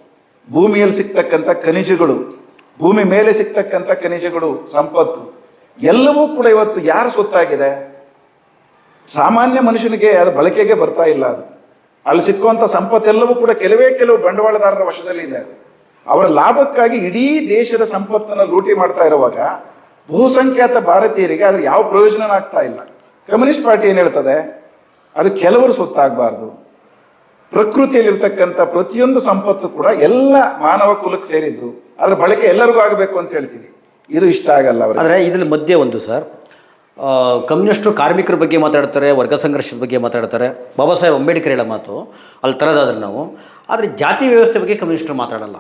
ಭೂಮಿಯಲ್ಲಿ ಸಿಗ್ತಕ್ಕಂಥ ಖನಿಜಗಳು, ಭೂಮಿ ಮೇಲೆ ಸಿಗ್ತಕ್ಕಂಥ ಖನಿಜಗಳು, ಸಂಪತ್ತು, ಎಲ್ಲವೂ ಕೂಡ ಇವತ್ತು ಯಾರು ಸೊತ್ತಾಗಿದೆ? ಸಾಮಾನ್ಯ ಮನುಷ್ಯನಿಗೆ ಅದು ಬಳಕೆಗೆ ಬರ್ತಾ ಇಲ್ಲ ಅದು. ಅಲ್ಲಿ ಸಿಕ್ಕುವಂಥ ಸಂಪತ್ತೆಲ್ಲವೂ ಕೂಡ ಕೆಲವೇ ಕೆಲವು ಬಂಡವಾಳದಾರರ ವಶದಲ್ಲಿ ಇದೆ. ಅವರ ಲಾಭಕ್ಕಾಗಿ ಇಡೀ ದೇಶದ ಸಂಪತ್ತನ್ನು ಲೂಟಿ ಮಾಡ್ತಾ ಇರುವಾಗ ಬಹುಸಂಖ್ಯಾತ ಭಾರತೀಯರಿಗೆ ಅದ್ರ ಯಾವ ಪ್ರಯೋಜನ ಆಗ್ತಾ ಇಲ್ಲ. ಕಮ್ಯುನಿಸ್ಟ್ ಪಾರ್ಟಿ ಏನು ಹೇಳ್ತದೆ? ಅದು ಕೆಲವರು ಸೊತ್ತಾಗಬಾರ್ದು. ಪ್ರಕೃತಿಯಲ್ಲಿರ್ತಕ್ಕಂಥ ಪ್ರತಿಯೊಂದು ಸಂಪತ್ತು ಕೂಡ ಎಲ್ಲ ಮಾನವ ಕುಲಕ್ಕೆ ಸೇರಿದ್ದು. ಅದರ ಬಳಕೆ ಎಲ್ಲರಿಗೂ ಆಗಬೇಕು ಅಂತ ಹೇಳ್ತೀನಿ. ಇದು ಇಷ್ಟ ಆಗಲ್ಲ ಆದರೆ ಇದ್ರ ಮಧ್ಯೆ ಒಂದು ಸರ್ ಕಮ್ಯುನಿಸ್ಟು ಕಾರ್ಮಿಕರ ಬಗ್ಗೆ ಮಾತಾಡ್ತಾರೆ, ವರ್ಗ ಸಂಘರ್ಷದ ಬಗ್ಗೆ ಮಾತಾಡ್ತಾರೆ. ಬಾಬಾ ಸಾಹೇಬ್ ಅಂಬೇಡ್ಕರ್ ಹೇಳೋ ಮಾತು ಅಲ್ಲಿ ತರೋದಾದ್ರೆ ನಾವು. ಆದರೆ ಜಾತಿ ವ್ಯವಸ್ಥೆ ಬಗ್ಗೆ ಕಮ್ಯುನಿಸ್ಟರು ಮಾತಾಡಲ್ಲ.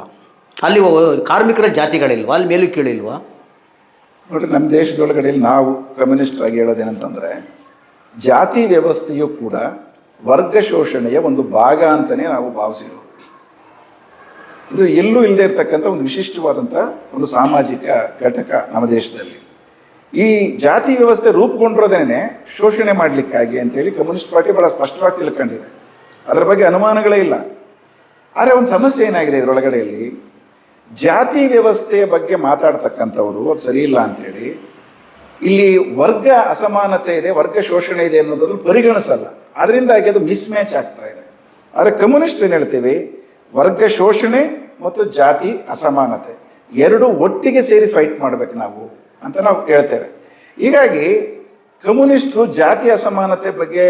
ಅಲ್ಲಿ ಕಾರ್ಮಿಕರ ಜಾತಿಗಳಿಲ್ವಾ? ಅಲ್ಲಿ ಮೇಲೂ ಕೀಳಿಲ್ವಾ ನೋಡಿ ನಮ್ಮ ದೇಶದೊಳಗಡೆ ನಾವು ಕಮ್ಯುನಿಸ್ಟ್ ಆಗಿ ಹೇಳೋದೇನಂತಂದರೆ, ಜಾತಿ ವ್ಯವಸ್ಥೆಯು ಕೂಡ ವರ್ಗ ಶೋಷಣೆಯ ಒಂದು ಭಾಗ ಅಂತಲೇ ನಾವು ಭಾವಿಸಿರೋದು. ಇದು ಎಲ್ಲೂ ಇಲ್ಲದೆ ಇರತಕ್ಕಂಥ ಒಂದು ವಿಶಿಷ್ಟವಾದಂಥ ಒಂದು ಸಾಮಾಜಿಕ ಘಟಕ ನಮ್ಮ ದೇಶದಲ್ಲಿ. ಈ ಜಾತಿ ವ್ಯವಸ್ಥೆ ರೂಪುಗೊಂಡಿರೋದೇನೆ ಶೋಷಣೆ ಮಾಡಲಿಕ್ಕಾಗಿ ಅಂತೇಳಿ ಕಮ್ಯುನಿಸ್ಟ್ ಪಾರ್ಟಿ ಬಹಳ ಸ್ಪಷ್ಟವಾಗಿ ತಿಳ್ಕೊಂಡಿದೆ. ಅದರ ಬಗ್ಗೆ ಅನುಮಾನಗಳೇ ಇಲ್ಲ. ಆದರೆ ಒಂದು ಸಮಸ್ಯೆ ಏನಾಗಿದೆ ಇದರೊಳಗಡೆಯಲ್ಲಿ? ಜಾತಿ ವ್ಯವಸ್ಥೆಯ ಬಗ್ಗೆ ಮಾತಾಡ್ತಕ್ಕಂಥವ್ರು ಅದು ಸರಿ ಇಲ್ಲ ಅಂತೇಳಿ ಇಲ್ಲಿ ವರ್ಗ ಅಸಮಾನತೆ ಇದೆ, ವರ್ಗ ಶೋಷಣೆ ಇದೆ ಅನ್ನೋದನ್ನು ಪರಿಗಣಿಸಲ್ಲ. ಅದರಿಂದಾಗಿ ಅದು ಮಿಸ್ ಮ್ಯಾಚ್ ಆಗ್ತಾ ಇದೆ. ಆದರೆ ಕಮ್ಯುನಿಸ್ಟ್ ಏನು ಹೇಳ್ತೀವಿ? ವರ್ಗ ಶೋಷಣೆ ಮತ್ತು ಜಾತಿ ಅಸಮಾನತೆ. ಎರಡು ಒಟ್ಟಿಗೆ ಸೇರಿ ಫೈಟ್ ಮಾಡ್ಬೇಕು ನಾವು. ಅಂತ ನಾವು ಹೇಳ್ತೇವೆ. ಹೀಗಾಗಿ ಕಮ್ಯುನಿಸ್ಟು ಜಾತಿ ಅಸಮಾನತೆ ಬಗ್ಗೆ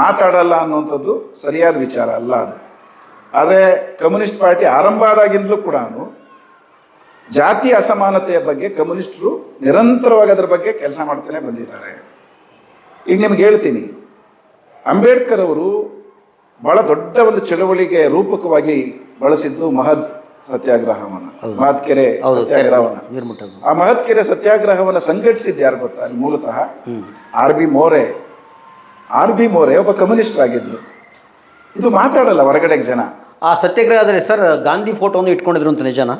ಮಾತಾಡಲ್ಲ ಅನ್ನುವಂಥದ್ದು ಸರಿಯಾದ ವಿಚಾರ ಅಲ್ಲ ಅದು. ಆದರೆ ಕಮ್ಯುನಿಸ್ಟ್ ಪಾರ್ಟಿ ಆರಂಭ ಆದಾಗಿಂದಲೂ ಕೂಡ ಜಾತಿ ಅಸಮಾನತೆಯ ಬಗ್ಗೆ ಕಮ್ಯುನಿಸ್ಟರು ನಿರಂತರವಾಗಿ ಅದರ ಬಗ್ಗೆ ಕೆಲಸ ಮಾಡ್ತಾನೆ ಬಂದಿದ್ದಾರೆ. ಈಗ ನಿಮ್ಗೆ ಹೇಳ್ತೀನಿ, ಅಂಬೇಡ್ಕರ್ ಅವರು ಬಹಳ ದೊಡ್ಡ ಒಂದು ಚಳವಳಿಗೆ ರೂಪಕವಾಗಿ ಬಳಸಿದ್ದು ಮಹದ್. ಸತ್ಯಾಗ್ರಹವನ್ನ. ಮಹತ್ಕೆರೆ ಸತ್ಯಾಗ್ರಹವನ್ನ. ಆ ಮಹತ್ಕೆರೆ ಸತ್ಯಾಗ್ರಹವನ್ನ ಸಂಘಟಿಸಿದ್ದು ಯಾರು ಗೊತ್ತಾ? ಅಲ್ಲಿ ಮೂಲತಃ R B More R B More ಒಬ್ಬ ಕಮ್ಯುನಿಸ್ಟ್ ಆಗಿದ್ರು. ಇದು ಮಾತಾಡಲ್ಲ ಹೊರಗಡೆಗೆ ಜನ. ಆ ಸತ್ಯಾಗ್ರಹದಲ್ಲಿ ಸರ್ ಗಾಂಧಿ ಫೋಟೋವನ್ನು ಇಟ್ಕೊಂಡಿದ್ರು ಅಂತ ನಿಜನ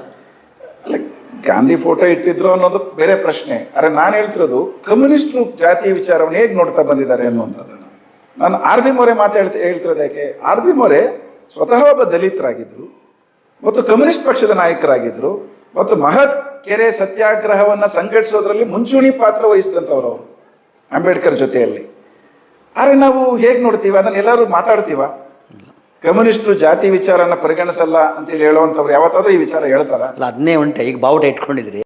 ಗಾಂಧಿ ಫೋಟೋ ಇಟ್ಟಿದ್ರು ಅನ್ನೋದು ಬೇರೆ ಪ್ರಶ್ನೆ. ಅರೆ ನಾನು ಹೇಳ್ತಿರೋದು ಕಮ್ಯುನಿಸ್ಟ್ರು ಜಾತಿ ವಿಚಾರವನ್ನು ಹೇಗೆ ನೋಡ್ತಾ ಬಂದಿದ್ದಾರೆ ಅನ್ನುವಂಥದ್ದನ್ನು ನಾನು ಆರ್ ಬಿ ಮೋರೆ ಮಾತಾಡ್ತಾ ಹೇಳ್ತಾ ಹೇಳ್ತಿರೋದು ಯಾಕೆ? ಆರ್ ಬಿ ಮೋರೆ ಸ್ವತಃ ಒಬ್ಬ ದಲಿತರಾಗಿದ್ದರು ಮತ್ತು ಕಮ್ಯುನಿಸ್ಟ್ ಪಕ್ಷದ ನಾಯಕರಾಗಿದ್ದರು ಮತ್ತು ಮಹತ್ ಕೆರೆ ಸತ್ಯಾಗ್ರಹವನ್ನ ಸಂಘಟಿಸೋದ್ರಲ್ಲಿ ಮುಂಚೂಣಿ ಪಾತ್ರ ವಹಿಸಿದಂಥವ್ರು ಅಂಬೇಡ್ಕರ್ ಜೊತೆಯಲ್ಲಿ. ಆದರೆ ನಾವು ಹೇಗೆ ನೋಡ್ತೀವಿ? ಅದನ್ನ ಎಲ್ಲರೂ ಮಾತಾಡ್ತೀವ? ಕಮ್ಯುನಿಸ್ಟ್ರು ಜಾತಿ ವಿಚಾರನ ಪರಿಗಣಿಸಲ್ಲ ಅಂತೇಳಿ ಹೇಳುವಂಥವ್ರು ಯಾವತ್ತಾದ್ರೂ ಈ ವಿಚಾರ ಹೇಳ್ತಾರ? ಅಲ್ಲ, ಅದನ್ನೇ ಉಂಟೆ ಈಗ ಬಾವುಟ ಇಟ್ಕೊಂಡಿದ್ರಿ.